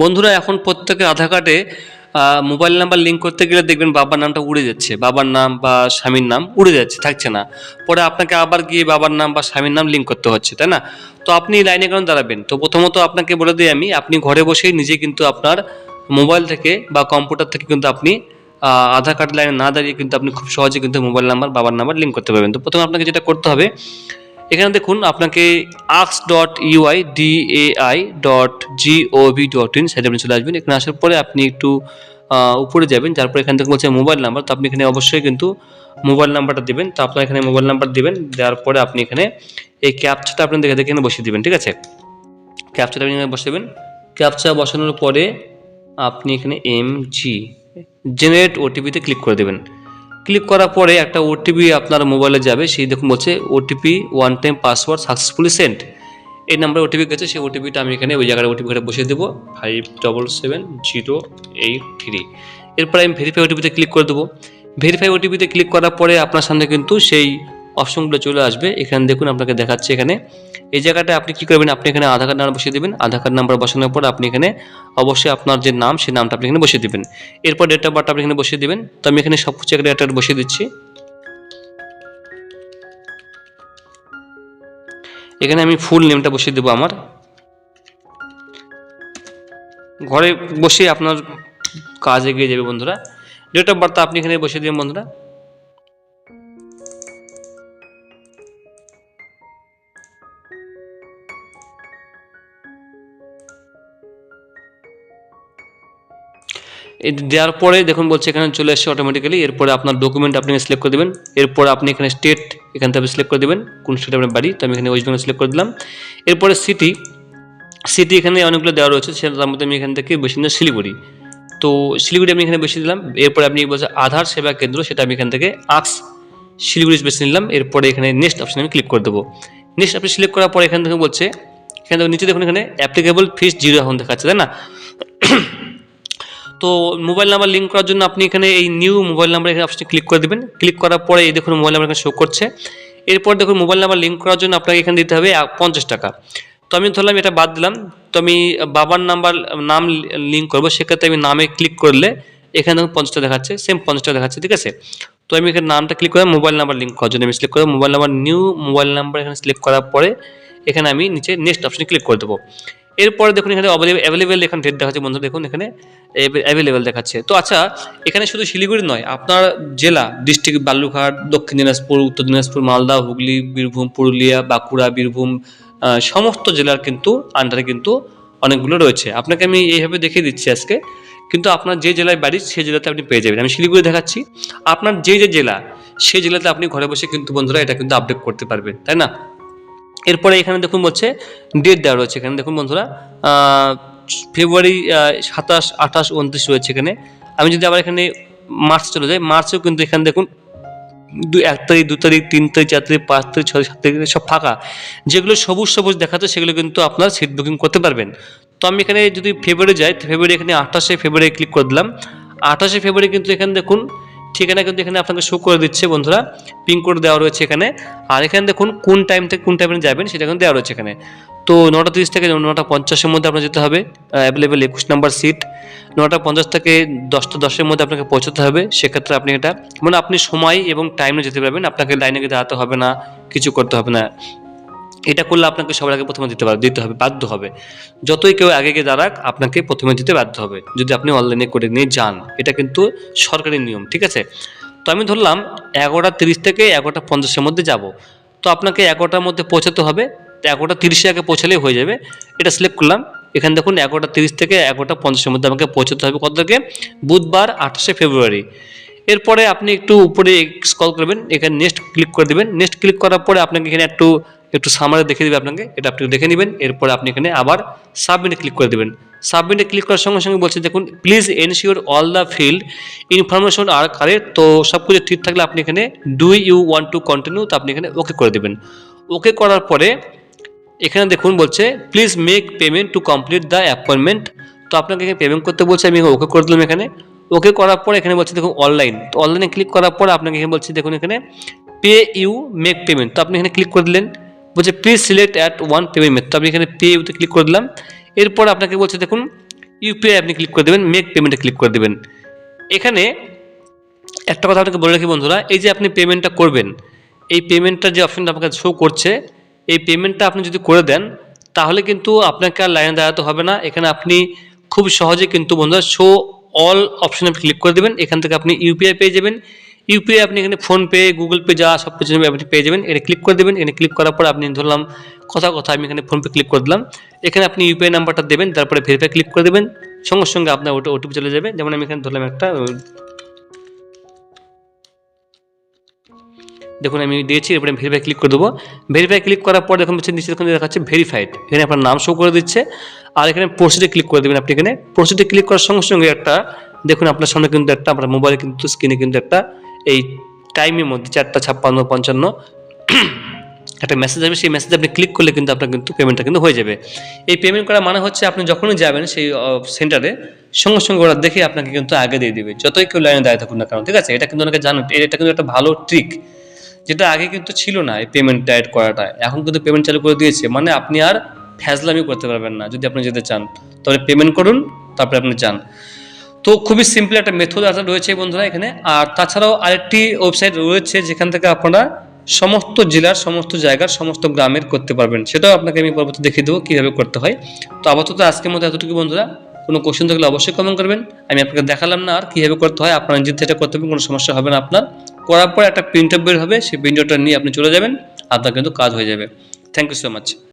বন্ধুরা, এখন প্রত্যেকের আধার কার্ডে মোবাইল নাম্বার লিঙ্ক করতে গেলে দেখবেন বাবার নামটা উড়ে যাচ্ছে। বাবার নাম বা স্বামীর নাম উড়ে যাচ্ছে, থাকছে না। পরে আপনাকে আবার গিয়ে বাবার নাম বা স্বামীর নাম লিঙ্ক করতে হচ্ছে, তাই না? তো আপনি লাইনে কেন দাঁড়াবেন? তো প্রথমত আপনাকে বলে দিই আমি, আপনি ঘরে বসেই নিজে কিন্তু আপনার মোবাইল থেকে বা কম্পিউটার থেকে কিন্তু আপনি আধার কার্ড লাইনে না দাঁড়িয়ে কিন্তু আপনি খুব সহজে কিন্তু মোবাইল নাম্বার, বাবার নাম্বার লিঙ্ক করতে পারবেন। তো প্রথমে আপনাকে যেটা করতে হবে এখানে দেখুন আপনাকে আক্স dot UIDAI dot GOV dot in সাইডে আপনি চলে আসবেন। এখানে আসার পরে আপনি একটু উপরে যাবেন, তারপর এখান থেকে বলছে মোবাইল নাম্বার তো আপনি এখানে অবশ্যই কিন্তু মোবাইল নাম্বারটা দেবেন। তো আপনার এখানে মোবাইল নাম্বার দেবেন, দেওয়ার পরে আপনি এখানে এই ক্যাপচাটা আপনি দেখে দেখে বসিয়ে দিবেন, ঠিক আছে? ক্যাপচাটা আপনি এখানে বসাবেন ক্যাপচা বসানোর পরে আপনি এখানে এম জি জেনারেট ওটিপিতে ক্লিক করে দেবেন। ক্লিক করার পরে একটা ওটিপি আপনার মোবাইলে যাবে। সেই দেখুন বলছে OTP one time password successfully sent এই নাম্বারে ওটিপি গেছে, সেই ওটিপিটা আমি এখানে ওই জায়গায় ওটিপিটা বসিয়ে দেবো। Five double seven zero eight three এরপরে আমি ভেরিফাই ওটিপিতে ক্লিক করে দেবো। ভেরিফাই ওটিপিতে ক্লিক করার পরে আপনার সামনে কিন্তু সেই অপশনগুলো চলে আসবে। এখানে দেখুন আপনাকে দেখাচ্ছে এখানে। এই জায়গাটা আপনি কী করবেন? আপনি এখানে আধার কার্ড নাম্বার বসিয়ে দেবেন। আধার কার্ড নাম্বার বসানোর পর আপনি এখানে অবশ্যই আপনার যে নাম, সেই নামটা আপনি এখানে বসিয়ে দেবেন। এরপর ডেট অফ বার্থ আপনি এখানে বসিয়ে দেবেন। তো আমি এখানে সব কিছু একটা বসিয়ে দিচ্ছি। এখানে আমি ফুল নেমটা বসিয়ে দেবো আমার। ঘরে বসে আপনার কাজ এগিয়ে যাবে বন্ধুরা। ডেট অফ বার্থ আপনি এখানে বসিয়ে দিবেন বন্ধুরা। দেওয়ার পরে দেখুন বলছে এখানে চলে আসছে অটোমেটিক্যালি এরপরে আপনার ডকুমেন্ট আপনি সিলেক্ট করে দেবেন, এরপর আপনি এখানে স্টেট এখান থেকে সিলেক্ট করে দেবেন, কোন স্টেট আপনার বাড়ি, তো আমি এখানে ওয়েস্ট বেঙ্গল সিলেক্ট করে দিলাম। এরপরে সিটি সিটি এখানে অনেকগুলো দেওয়া রয়েছে, সেটা তার মধ্যে আমি এখান থেকে বেশি না শিলিগুড়ি। তো শিলিগুড়ি আমি এখানে বেশি দিলাম, এরপরে আপনি বলছে আধার সেবা কেন্দ্র, সেটা আমি এখান থেকে আক্স শিলিগুড়ি বেছে নিলাম, এরপরে এখানে নেক্সট অপশানে আমি ক্লিক করে দেবো। নেক্সট আপনি সিলেক্ট করার পর এখান থেকে বলছে, এখান থেকে নিচে দেখুন এখানে অ্যাপ্লিকেবল ফিস জিরো এখন দেখাচ্ছে, তাই না? তো মোবাইল নাম্বার লিঙ্ক করার জন্য আপনি এখানে এই নিউ মোবাইল নাম্বার এখানে অপশনে ক্লিক করে দেবেন। ক্লিক করার পরে এই দেখুন মোবাইল নাম্বার এখানে শো করছে। এরপর দেখুন মোবাইল নাম্বার লিঙ্ক করার জন্য আপনাকে এখানে দিতে হবে পঞ্চাশ টাকা। তো আমি ধরলাম এটা বাদ দিলাম। তো আমি বাবার নাম্বার নাম লিঙ্ক করব, সেক্ষেত্রে আমি নামে ক্লিক করলে এখানে দেখুন পঞ্চাশটা দেখাচ্ছে সেম পঞ্চাশটা দেখাচ্ছে, ঠিক আছে? তো আমি এখানে নামটা ক্লিক করে মোবাইল নাম্বার লিঙ্ক করার জন্য আমি সিলেক্ট করে mobile number new mobile number এখানে সিলেক্ট করার পরে এখানে আমি নিচে নেক্সট অপশনে ক্লিক করে দেবো। এরপরে দেখুন এখানে অ্যাভেলেবেল এখানে ডেট দেখাচ্ছে বন্ধু দেখুন এখানে অ্যাভেলেবেল দেখাচ্ছে। তো আচ্ছা এখানে শুধু শিলিগুড়ি নয়, আপনার জেলা ডিস্ট্রিক্ট বালুরঘাট, দক্ষিণ দিনাজপুর, উত্তর দিনাজপুর, মালদা, হুগলি, বীরভূম, পুরুলিয়া, বাঁকুড়া, বীরভূম সমস্ত জেলার কিন্তু আন্ডারে কিন্তু অনেকগুলো রয়েছে। আপনাকে আমি এইভাবে দেখিয়ে দিচ্ছি আজকে, কিন্তু আপনার যে জেলায় বাড়ি সেই জেলাতে আপনি পেয়ে যাবেন। আমি শিলিগুড়ি দেখাচ্ছি, আপনার যে যে জেলা সেই জেলাতে আপনি ঘরে বসে কিন্তু বন্ধুরা এটা কিন্তু আপডেট করতে পারবেন, তাই না? এরপরে এখানে দেখুন বলছে ডেট দেওয়া রয়েছে এখানে। দেখুন বন্ধুরা ফেব্রুয়ারি সাতাশ, আঠাশ, উনত্রিশ রয়েছে এখানে। আমি যদি আবার এখানে মার্চ চলে যাই মার্চেও কিন্তু এখানে দেখুন দু এক তারিখ, দু তারিখ, তিন তারিখ, চার তারিখ, পাঁচ তারিখ, ছয় সাত তারিখ সব ফাঁকা। যেগুলো সবুজ সবুজ দেখাচ্ছে সেগুলো কিন্তু আপনার সিট বুকিং করতে পারবেন। তো আমি এখানে যদি ফেব্রুয়ারি যাই ফেব্রুয়ারি এখানে আঠাশে ফেব্রুয়ারি ক্লিক করে দিলাম। আঠাশে ফেব্রুয়ারি কিন্তু এখানে দেখুন ঠিকানা কিন্তু এখানে আপনাকে শো করে দিচ্ছে বন্ধুরা। পিনকোড দেওয়া রয়েছে এখানে। আর এখানে দেখুন কোন টাইম থেকে কোন টাইমে যাবেন সেটা কিন্তু দেওয়া রয়েছে এখানে। তো নটা তিরিশ থেকে নটা পঞ্চাশের মধ্যে আপনার যেতে হবে অ্যাভেলেবেল একুশ নাম্বার সিট নটা পঞ্চাশ থেকে দশটা দশের মধ্যে আপনাকে পৌঁছতে হবে। সেক্ষেত্রে আপনি এটা মানে আপনি সময় এবং টাইমে যেতে পারবেন। আপনাকে লাইনে দাঁড়াতে হবে না, কিছু করতে হবে না। এটা করলে আপনাকে সবার আগে প্রথমে দিতে পারবে দিতে হবে, বাধ্য হবে। যতই কেউ আগে গিয়ে দাঁড়াক, আপনাকে প্রথমে দিতে বাধ্য হবে। যদি আপনি অনলাইনে করে নিয়ে যান, এটা কিন্তু সরকারি নিয়ম, ঠিক আছে? তো আমি ধরলাম এগারোটা তিরিশ থেকে এগারোটা পঞ্চাশের মধ্যে যাব। তো আপনাকে এগারোটার মধ্যে পৌঁছাতে হবে। তো এগারোটা তিরিশে আগে পৌঁছালেই হয়ে যাবে। এটা সিলেক্ট করলাম। এখানে দেখুন এগারোটা তিরিশ থেকে এগারোটা পঞ্চাশের মধ্যে আমাকে পৌঁছাতে হবে কত থেকে বুধবার আঠাশে ফেব্রুয়ারি। এরপরে আপনি একটু উপরে স্কল করবেন। এখানে নেক্সট ক্লিক করে দেবেন। নেক্সট ক্লিক করার পরে আপনাকে এখানে একটু একটু সামারে দেখে দেবে আপনাকে, এটা আপনি দেখে নেবেন, এরপরে আপনি এখানে আবার সাবমিটে ক্লিক করে দেবেন। সাবমিটে ক্লিক করার সঙ্গে সঙ্গে বলছে, দেখুন please ensure all the field information are correct তো সব কিছু ঠিক থাকলে আপনি এখানে do you want to continue তো আপনি এখানে ওকে করে দেবেন। ওকে করার পরে এখানে দেখুন বলছে please make payment to complete the appointment তো আপনাকে এখানে পেমেন্ট করতে বলছে, আমি ওকে করে দিলাম এখানে। ওকে করার পর এখানে বলছে, দেখুন অনলাইন তো অনলাইনে ক্লিক করার পর আপনাকে এখানে বলছে, দেখুন এখানে পে ইউ মেক পেমেন্ট তো আপনি এখানে ক্লিক করে দিলেন। বলছে please select at one payment method আপনি এখানে পে ইউতে ক্লিক করে দিলাম। এরপর আপনাকে বলছে, দেখুন ইউপিআই আপনি ক্লিক করে দেবেন মেক পেমেন্টে ক্লিক করে দেবেন। এখানে একটা কথা আপনাকে বলে রাখি বন্ধুরা, এই যে আপনি পেমেন্টটা করবেন, এই পেমেন্টটা যে অপশনটা আপনাকে শো করছে, এই পেমেন্টটা আপনি যদি করে দেন, তাহলে কিন্তু আপনাকে আর লাইনে দাঁড়াতে হবে না। এখানে আপনি খুব সহজে কিন্তু বন্ধুরা শো অল অপশনে ক্লিক করে দেবেন। এখান থেকে আপনি ইউপিআই পেয়ে যাবেন। ইউপিআই আপনি এখানে ফোনপে, গুগল পে যা সব কিছু আপনি পেয়ে যাবেন। এখানে ক্লিক করে দেবেন। এখানে ক্লিক করার পর আপনি ধরলাম কথা কথা আমি এখানে ফোনপে ক্লিক করে দিলাম। এখানে আপনি ইউপিআই নাম্বারটা দেবেন, তারপরে ভেরিফাই ক্লিক করে দেবেন। সঙ্গে সঙ্গে আপনার ওটা ওটিপি চলে যাবে। যেমন আমি এখানে ধরলাম একটা দেখুন আমি দিয়েছি, এরপরে ভেরিফাই ক্লিক করে দেবো। ভেরিফাই ক্লিক করার পর দেখুন হচ্ছে নিচে এখানে দেখাচ্ছে ভেরিফাইড এখানে আপনার নাম শো করে দিচ্ছে। আর এখানে প্রসিডে ক্লিক করে দেবেন আপনি এখানে। প্রসিডে ক্লিক করার সঙ্গে সঙ্গে একটা, দেখুন আপনার সামনে কিন্তু একটা, আপনার মোবাইলে কিন্তু স্ক্রিনে কিন্তু একটা এই টাইমের মধ্যে চারটা, ছাপ্পান্ন, পঞ্চান্ন, একটা মেসেজ আসবে, সেই মেসেজে আপনি ক্লিক করলে কিন্তু আপনার কিন্তু পেমেন্টটা কিন্তু হয়ে যাবে। এই পেমেন্ট করা মানে হচ্ছে আপনি যখনই যাবেন সেই সেন্টারে সঙ্গে সঙ্গে ওরা দেখে আপনাকে কিন্তু আগে দিয়ে দিবে। যতই কেউ লাইনে দাঁড়িয়ে থাকুন না কারণ ঠিক আছে? এটা কিন্তু অনেকে জানেন এটা কিন্তু একটা ভালো ট্রিক যেটা আগে কিন্তু ছিল না এই পেমেন্ট ডায়েট করাটা। এখন কিন্তু পেমেন্ট চালু করে দিয়েছে মানে আপনি আর ফ্যাজলামি করতে পারবেন না, যদি আপনি যেতে চান। তাহলে পেমেন্ট করুন, তারপরে আপনি যান। তো খুবই সিম্পল একটা মেথড রয়েছে বন্ধুরা এখানে। আর তাছাড়াও আরেকটি ওয়েবসাইট রয়েছে, যেখান থেকে আপনারা সমস্ত জেলার, সমস্ত জায়গার, সমস্ত গ্রামের করতে পারবেন। সেটাও আপনাকে আমি পরবর্তী দেখিয়ে দেবো কীভাবে করতে হয়। তো আপাতত আজকের মতো এতটুকু বন্ধুরা। কোনো কোশ্চেন থাকলে অবশ্যই কমেন্ট করবেন। আমি আপনাকে দেখালাম না আর কীভাবে করতে হয়। আপনার নিজে থেকে করতে পারবেন, কোনো সমস্যা হবে না আপনার। করার পর একটা প্রিন্ট বের হবে। সেই প্রিন্টটা নিয়ে আপনি চলে যাবেন। আপনার কিন্তু কাজ হয়ে যাবে। Thank you so much